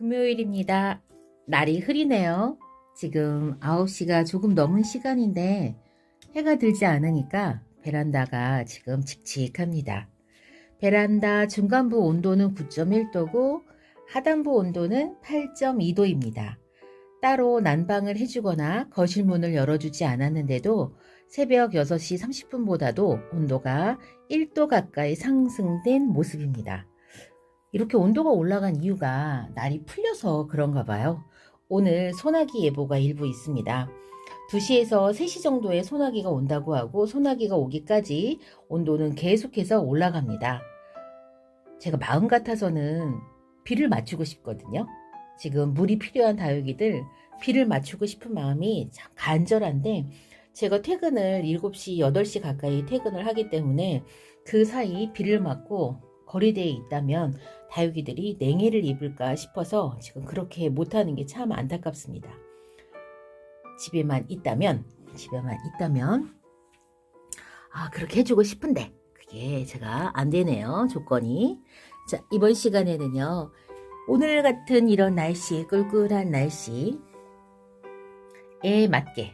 금요일입니다. 날이 흐리네요. 지금 9시가 조금 넘은 시간인데 해가 들지 않으니까 베란다가 지금 칙칙합니다. 베란다 중간부 온도는 9.1도고 하단부 온도는 8.2도입니다. 따로 난방을 해주거나 거실 문을 열어주지 않았는데도 새벽 6시 30분보다도 온도가 1도 가까이 상승된 모습입니다. 이렇게 온도가 올라간 이유가 날이 풀려서 그런가 봐요. 오늘 소나기 예보가 일부 있습니다. 2시에서 3시 정도에 소나기가 온다고 하고 소나기가 오기까지 온도는 계속해서 올라갑니다. 제가 마음 같아서는 비를 맞추고 싶거든요. 지금 물이 필요한 다육이들 비를 맞추고 싶은 마음이 참 간절한데 제가 퇴근을 7시, 8시 가까이 퇴근을 하기 때문에 그 사이 비를 맞고 거리대에 있다면 다육이들이 냉해를 입을까 싶어서 지금 그렇게 못하는 게 참 안타깝습니다. 집에만 있다면, 집에만 있다면, 아, 그렇게 해주고 싶은데, 그게 제가 안 되네요, 조건이. 자, 이번 시간에는요, 오늘 같은 이런 날씨, 꿀꿀한 날씨에 맞게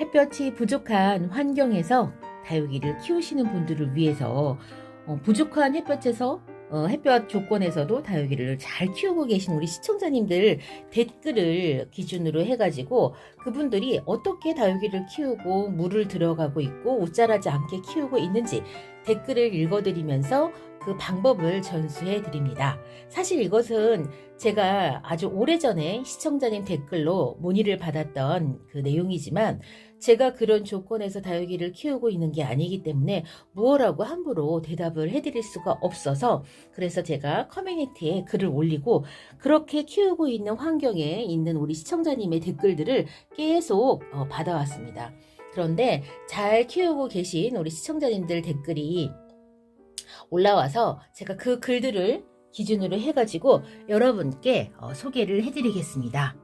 햇볕이 부족한 환경에서 다육이를 키우시는 분들을 위해서 어, 부족한 햇볕에서 어, 햇볕 조건에서도 다육이를 잘 키우고 계신 우리 시청자님들 댓글을 기준으로 해가지고 그분들이 어떻게 다육이를 키우고 물을 들어가고 있고 옷자라지 않게 키우고 있는지 댓글을 읽어드리면서 그 방법을 전수해 드립니다. 사실 이것은 제가 아주 오래전에 시청자님 댓글로 문의를 받았던 그 내용이지만 제가 그런 조건에서 다육이를 키우고 있는 게 아니기 때문에 무엇라고 함부로 대답을 해드릴 수가 없어서 그래서 제가 커뮤니티에 글을 올리고 그렇게 키우고 있는 환경에 있는 우리 시청자님의 댓글들을 계속 어, 받아왔습니다. 그런데 잘 키우고 계신 우리 시청자님들 댓글이 올라와서 제가 그 글들을 기준으로 해가지고 여러분께 어, 소개를 해드리겠습니다.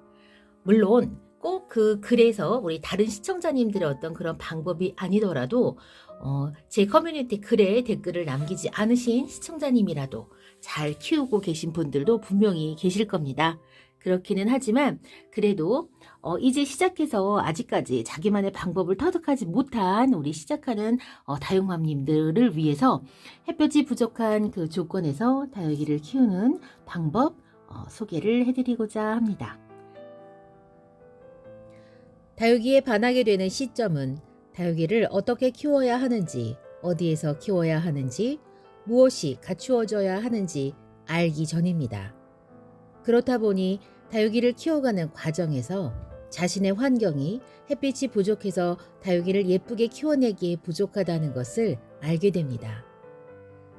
물론 꼭 그 글에서 우리 다른 시청자님들의 어떤 그런 방법이 아니더라도 어, 제 커뮤니티 글에 댓글을 남기지 않으신 시청자님이라도 잘 키우고 계신 분들도 분명히 계실 겁니다. 그렇기는 하지만 그래도 어, 이제 시작해서 아직까지 자기만의 방법을 터득하지 못한 우리 시작하는 어, 다육맘님들을 위해서 햇볕이 부족한 그 조건에서 다육이를 키우는 방법 어, 소개를 해드리고자 합니다. 다육이에 반하게 되는 시점은 다육이를 어떻게 키워야 하는지, 어디에서 키워야 하는지, 무엇이 갖추어져야 하는지 알기 전입니다. 그렇다 보니 다육이를 키워가는 과정에서 자신의 환경이 햇빛이 부족해서 다육이를 예쁘게 키워내기에 부족하다는 것을 알게 됩니다.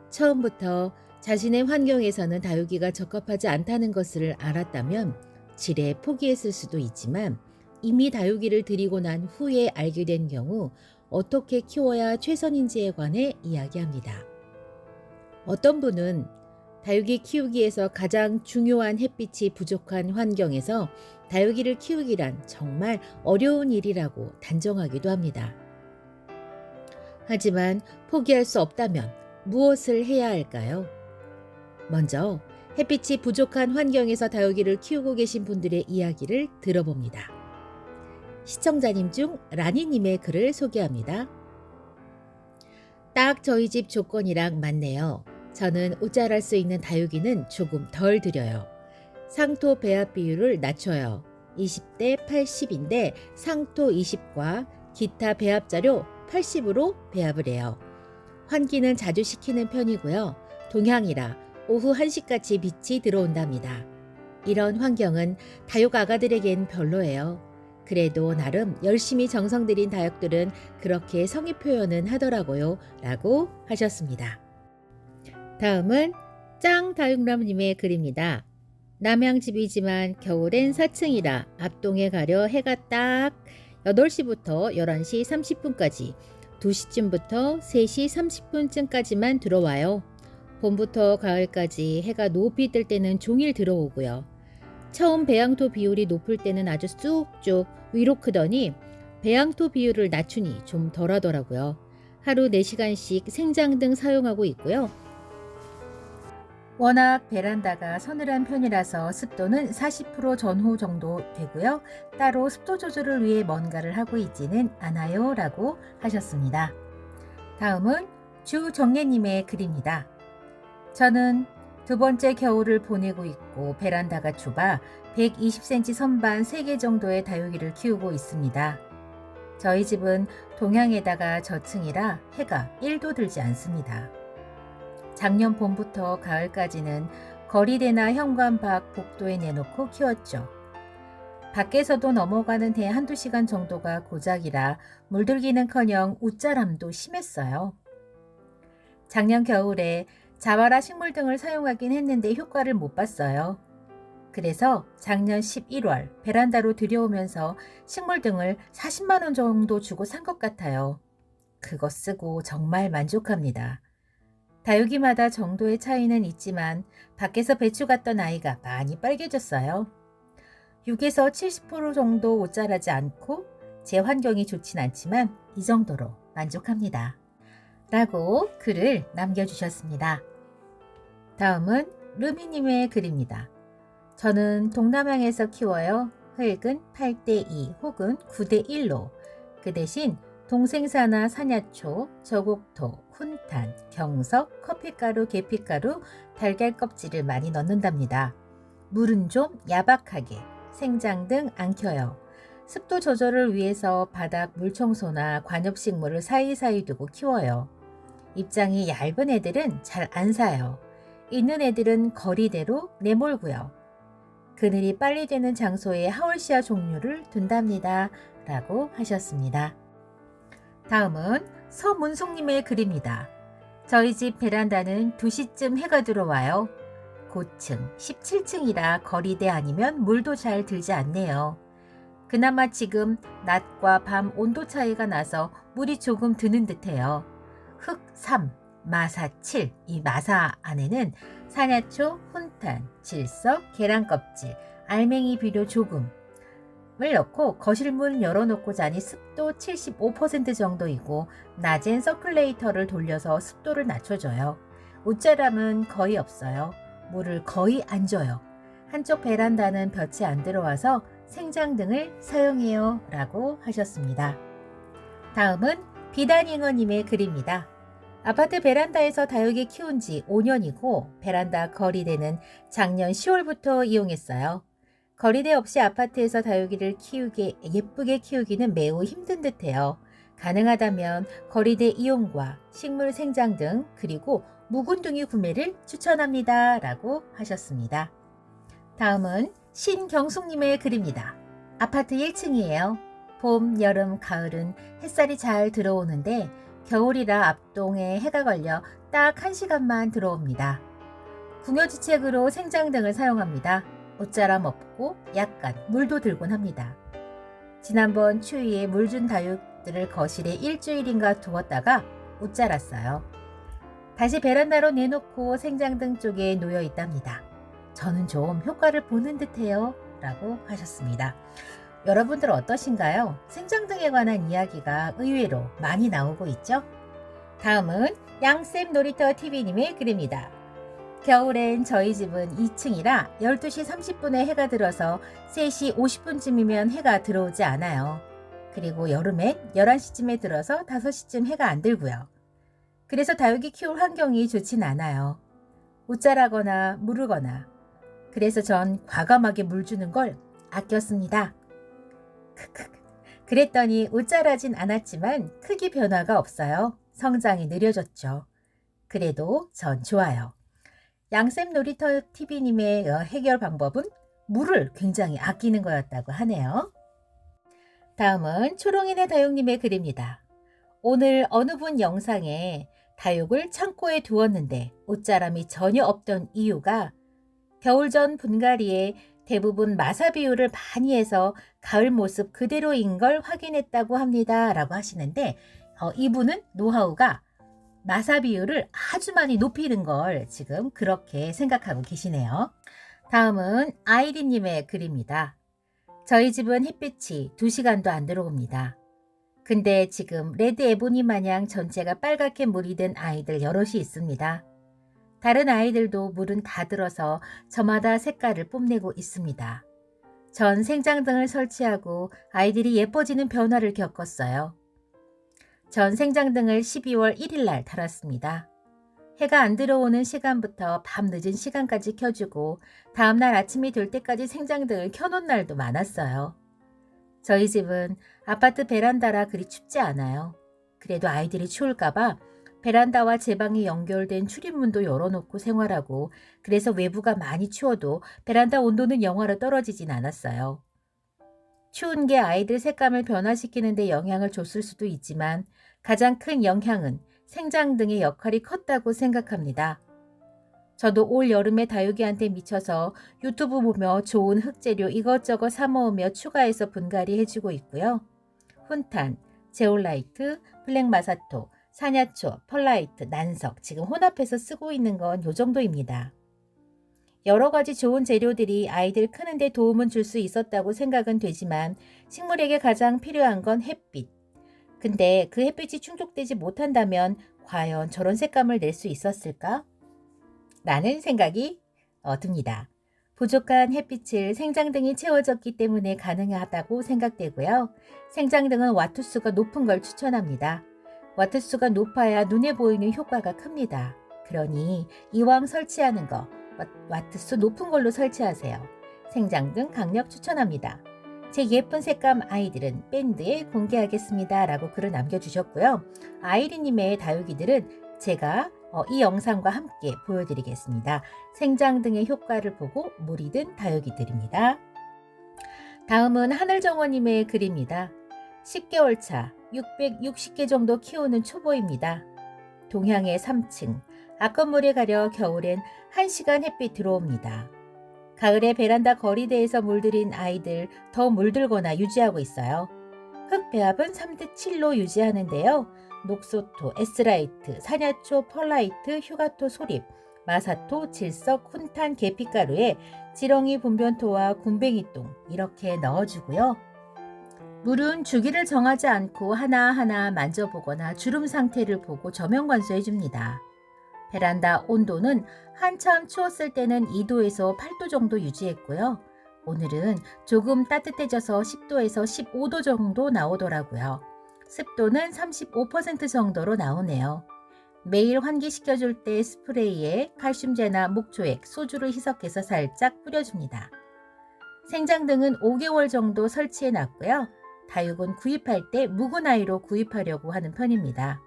처음부터 자신의 환경에서는 다육이가 적합하지 않다는 것을 알았다면 지레 포기했을 수도 있지만 이미 다육이를 들이고 난 후에 알게 된 경우 어떻게 키워야 최선인지에 관해 이야기합니다. 어떤 분은 다육이 키우기에서 가장 중요한 햇빛이 부족한 환경에서 다육이를 키우기란 정말 어려운 일이라고 단정하기도 합니다. 하지만 포기할 수 없다면 무엇을 해야 할까요? 먼저 햇빛이 부족한 환경에서 다육이를 키우고 계신 분들의 이야기를 들어봅니다. 시청자님 중 라니님의 글을 소개합니다. 딱 저희 집 조건이랑 맞네요. 저는 옷자랄 수 있는 다육이는 조금 덜 들여요. 상토 배합 비율을 낮춰요. 20대 80인데 상토 20과 기타 배합 자료 80으로 배합을 해요. 환기는 자주 시키는 편이고요. 동향이라 오후 1시까지 빛이 들어온답니다. 이런 환경은 다육 아가들에겐 별로예요. 그래도 나름 열심히 정성 들인 다육들은 그렇게 성의 표현은 하더라고요. 라고 하셨습니다. 다음은 짱 다육남님의 글입니다. 남양집이지만 겨울엔 4층이라 앞동에 가려 해가 딱 8시부터 11시 30분까지 2시쯤부터 3시 30분쯤까지만 들어와요. 봄부터 가을까지 해가 높이 뜰 때는 종일 들어오고요. 처음 배양토 비율이 높을 때는 아주 쑥쭉 위로 크더니 배양토 비율을 낮추니 좀 덜하더라고요. 하루 4시간씩 생장 등 사용하고 있고요. 워낙 베란다가 서늘한 편이라서 습도는 40% 전후 정도 되고요. 따로 습도 조절을 위해 뭔가를 하고 있지는 않아요. 라고 하셨습니다. 다음은 주정예님의 글입니다. 저는 두 번째 겨울을 보내고 있고 베란다가 좁아 120cm 선반 3개 정도의 다육이를 키우고 있습니다. 저희 집은 동향에다가 저층이라 해가 1도 들지 않습니다. 작년 봄부터 가을까지는 거리대나 현관 밖 복도에 내놓고 키웠죠. 밖에서도 넘어가는 대 한두 시간 정도가 고작이라 물들기는커녕 웃자람도 심했어요. 작년 겨울에 자바라 식물 등을 사용하긴 했는데 효과를 못 봤어요. 그래서 작년 11월 베란다로 들여오면서 식물 등을 40만원 정도 주고 산 것 같아요. 그거 쓰고 정말 만족합니다. 다육이마다 정도의 차이는 있지만 밖에서 배추 같던 아이가 많이 빨개졌어요. 6에서 70% 정도 옷 자라지 않고 제 환경이 좋진 않지만 이 정도로 만족합니다. 라고 글을 남겨주셨습니다. 다음은 루미님의 글입니다. 저는 동남향에서 키워요. 흙은 8대2 혹은 9대1로 그 대신 동생사나 산야초, 저곡토, 훈탄, 경석, 커피가루, 계피가루, 달걀 껍질을 많이 넣는답니다. 물은 좀 야박하게, 생장 등 안 켜요. 습도 조절을 위해서 바닥 물청소나 관엽식물을 사이사이 두고 키워요. 입장이 얇은 애들은 잘 안 사요. 있는 애들은 거리대로 내몰고요. 그늘이 빨리 되는 장소에 하월시아 종류를 둔답니다. 라고 하셨습니다. 다음은 서문숙님의 글입니다. 저희 집 베란다는 2시쯤 해가 들어와요. 고층 17층이라 거리대 아니면 물도 잘 들지 않네요. 그나마 지금 낮과 밤 온도 차이가 나서 물이 조금 드는 듯해요. 흙 3, 마사 7. 이 마사 안에는 산야초, 훈탄, 질석, 계란 껍질, 알맹이 비료 조금, 을 넣고 거실 문 열어놓고 자니 습도 75% 정도이고 낮엔 서큘레이터를 돌려서 습도를 낮춰줘요. 옷자람은 거의 없어요. 물을 거의 안 줘요. 한쪽 베란다는 볕이 안 들어와서 생장 등을 사용해요. 라고 하셨습니다. 다음은 비단잉어님의 글입니다. 아파트 베란다에서 다육이 키운 지 5년이고 베란다 거리대는 작년 10월부터 이용했어요. 거리대 없이 아파트에서 다육이를 키우기 예쁘게 키우기는 매우 힘든 듯해요. 가능하다면 거리대 이용과 식물 생장 등 그리고 묵은둥이 구매를 추천합니다. 라고 하셨습니다. 다음은 신경숙님의 글입니다. 아파트 1층이에요. 봄, 여름, 가을은 햇살이 잘 들어오는데 겨울이라 앞동에 해가 걸려 딱 1시간만 들어옵니다. 궁여지책으로 생장 등을 사용합니다. 옷자람 없고 약간 물도 들곤 합니다. 지난번 추위에 물 준 다육들을 거실에 일주일인가 두었다가 옷 자랐어요. 다시 베란다로 내놓고 생장 등 쪽에 놓여 있답니다. 저는 좀 효과를 보는 듯해요. 라고 하셨습니다. 여러분들 어떠신가요? 생장 등에 관한 이야기가 의외로 많이 나오고 있죠? 다음은 양쌤 놀이터 TV님의 글입니다. 겨울엔 저희 집은 2층이라 12시 30분에 해가 들어서 3시 50분쯤이면 해가 들어오지 않아요. 그리고 여름엔 11시쯤에 들어서 5시쯤 해가 안 들고요. 그래서 다육이 키울 환경이 좋진 않아요. 웃자라거나 무르거나. 그래서 전 과감하게 물 주는 걸 아꼈습니다. 그랬더니 웃자라진 않았지만 크기 변화가 없어요. 성장이 느려졌죠. 그래도 전 좋아요. 양쌤 놀이터 TV님의 어, 해결 방법은 물을 굉장히 아끼는 거였다고 하네요. 다음은 초롱이네 다육님의 글입니다. 오늘 어느 분 영상에 다육을 창고에 두었는데 옷자람이 전혀 없던 이유가 겨울 전 분갈이에 대부분 마사 비율을 많이 해서 가을 모습 그대로인 걸 확인했다고 합니다. 라고 하시는데 어, 이분은 노하우가 마사 비율을 아주 많이 높이는 걸 지금 그렇게 생각하고 계시네요. 다음은 아이리님의 글입니다. 저희 집은 햇빛이 2시간도 안 들어옵니다. 근데 지금 레드 에보니 마냥 전체가 빨갛게 물이 든 아이들 여럿이 있습니다. 다른 아이들도 물은 다 들어서 저마다 색깔을 뽐내고 있습니다. 전 생장등을 설치하고 아이들이 예뻐지는 변화를 겪었어요. 전 생장등을 12월 1일 날 달았습니다. 해가 안 들어오는 시간부터 밤 늦은 시간까지 켜주고 다음날 아침이 될 때까지 생장등을 켜놓은 날도 많았어요. 저희 집은 아파트 베란다라 그리 춥지 않아요. 그래도 아이들이 추울까봐 베란다와 제 방이 연결된 출입문도 열어놓고 생활하고 그래서 외부가 많이 추워도 베란다 온도는 영하로 떨어지진 않았어요. 추운 게 아이들 색감을 변화시키는 데 영향을 줬을 수도 있지만 가장 큰 영향은 생장 등의 역할이 컸다고 생각합니다. 저도 올 여름에 다육이한테 미쳐서 유튜브 보며 좋은 흙재료 이것저것 사 모으며 추가해서 분갈이 해주고 있고요. 훈탄, 제올라이트, 블랙마사토, 사냐초, 펄라이트, 난석 지금 혼합해서 쓰고 있는 건 요 정도입니다. 여러 가지 좋은 재료들이 아이들 크는데 도움은 줄 수 있었다고 생각은 되지만 식물에게 가장 필요한 건 햇빛. 근데 그 햇빛이 충족되지 못한다면 과연 저런 색감을 낼 수 있었을까? 라는 생각이 어, 듭니다. 부족한 햇빛을 생장등이 채워졌기 때문에 가능하다고 생각되고요. 생장등은 와트수가 높은 걸 추천합니다. 와트수가 높아야 눈에 보이는 효과가 큽니다. 그러니 이왕 설치하는 거 와트수 높은 걸로 설치하세요. 생장 등 강력 추천합니다. 제 예쁜 색감 아이들은 밴드에 공개하겠습니다. 라고 글을 남겨주셨고요. 아이리님의 다육이들은 제가 어, 이 영상과 함께 보여드리겠습니다. 생장 등의 효과를 보고 물이 든 다육이들입니다. 다음은 하늘정원님의 글입니다. 10개월 차 660개 정도 키우는 초보입니다. 동향의 3층 앞건물에 가려 겨울엔 1시간 햇빛 들어옵니다. 가을에 베란다 거리대에서 물들인 아이들 더 물들거나 유지하고 있어요. 흙 배합은 3대 7로 유지하는데요. 녹소토, 에스라이트, 사냐초, 펄라이트, 휴가토 소립, 마사토, 질석, 훈탄, 계피가루에 지렁이 분변토와 군뱅이똥 이렇게 넣어주고요. 물은 주기를 정하지 않고 하나하나 만져보거나 주름 상태를 보고 저면 관수해 줍니다. 베란다 온도는 한참 추웠을 때는 2도에서 8도 정도 유지했고요. 오늘은 조금 따뜻해져서 10도에서 15도 정도 나오더라고요. 습도는 35% 정도로 나오네요. 매일 환기시켜 줄 때 스프레이에 칼슘제나 목초액, 소주를 희석해서 살짝 뿌려줍니다. 생장 등은 5개월 정도 설치해 놨고요. 다육은 구입할 때 묵은 아이로 구입하려고 하는 편입니다.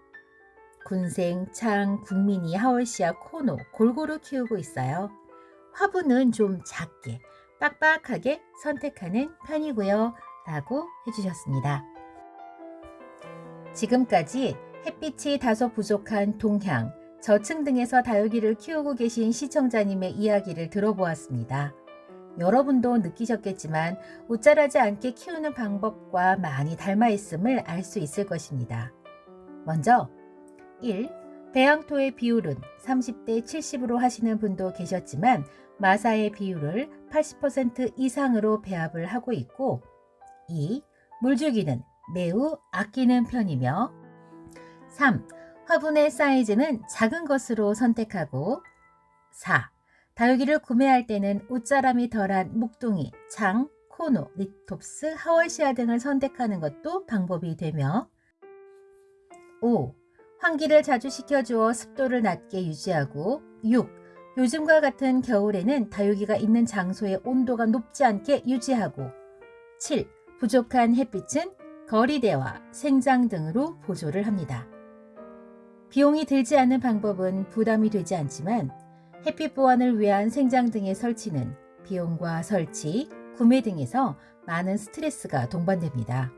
군생, 창, 국민이, 하월시아, 코노 골고루 키우고 있어요. 화분은 좀 작게, 빡빡하게 선택하는 편이고요. 라고 해주셨습니다. 지금까지 햇빛이 다소 부족한 동향, 저층 등에서 다육이를 키우고 계신 시청자님의 이야기를 들어보았습니다. 여러분도 느끼셨겠지만 웃자라지 않게 키우는 방법과 많이 닮아 있음을 알 수 있을 것입니다. 먼저 1. 배양토의 비율은 30대 70으로 하시는 분도 계셨지만 마사의 비율을 80% 이상으로 배합을 하고 있고 2. 물주기는 매우 아끼는 편이며 3. 화분의 사이즈는 작은 것으로 선택하고 4. 다육이를 구매할 때는 웃자람이 덜한 묵둥이, 장, 코노, 리톱스, 하월시아 등을 선택하는 것도 방법이 되며 5. 환기를 자주 시켜주어 습도를 낮게 유지하고 6. 요즘과 같은 겨울에는 다육이가 있는 장소의 온도가 높지 않게 유지하고 7. 부족한 햇빛은 거리대와 생장 등으로 보조를 합니다. 비용이 들지 않는 방법은 부담이 되지 않지만 햇빛 보완을 위한 생장 등의 설치는 비용과 설치, 구매 등에서 많은 스트레스가 동반됩니다.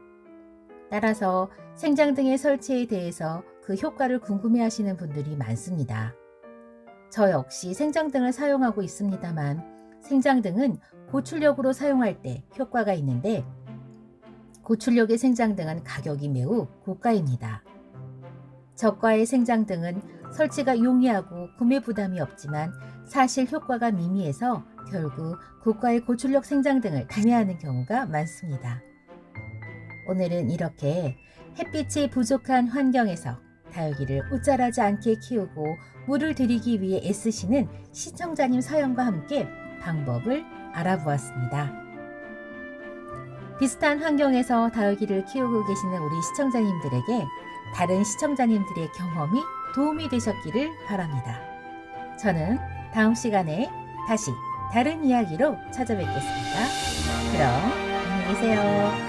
따라서 생장 등의 설치에 대해서 그 효과를 궁금해 하시는 분들이 많습니다. 저 역시 생장 등을 사용하고 있습니다만 생장 등은 고출력으로 사용할 때 효과가 있는데 고출력의 생장 등은 가격이 매우 고가입니다. 저가의 생장 등은 설치가 용이하고 구매 부담이 없지만 사실 효과가 미미해서 결국 고가의 고출력 생장 등을 구매하는 경우가 많습니다. 오늘은 이렇게 햇빛이 부족한 환경에서 다육이를 웃자라지 않게 키우고 물을 들이기 위해 애쓰시는 시청자님 사연과 함께 방법을 알아보았습니다. 비슷한 환경에서 다육이를 키우고 계시는 우리 시청자님들에게 다른 시청자님들의 경험이 도움이 되셨기를 바랍니다. 저는 다음 시간에 다시 다른 이야기로 찾아뵙겠습니다. 그럼 안녕히 계세요.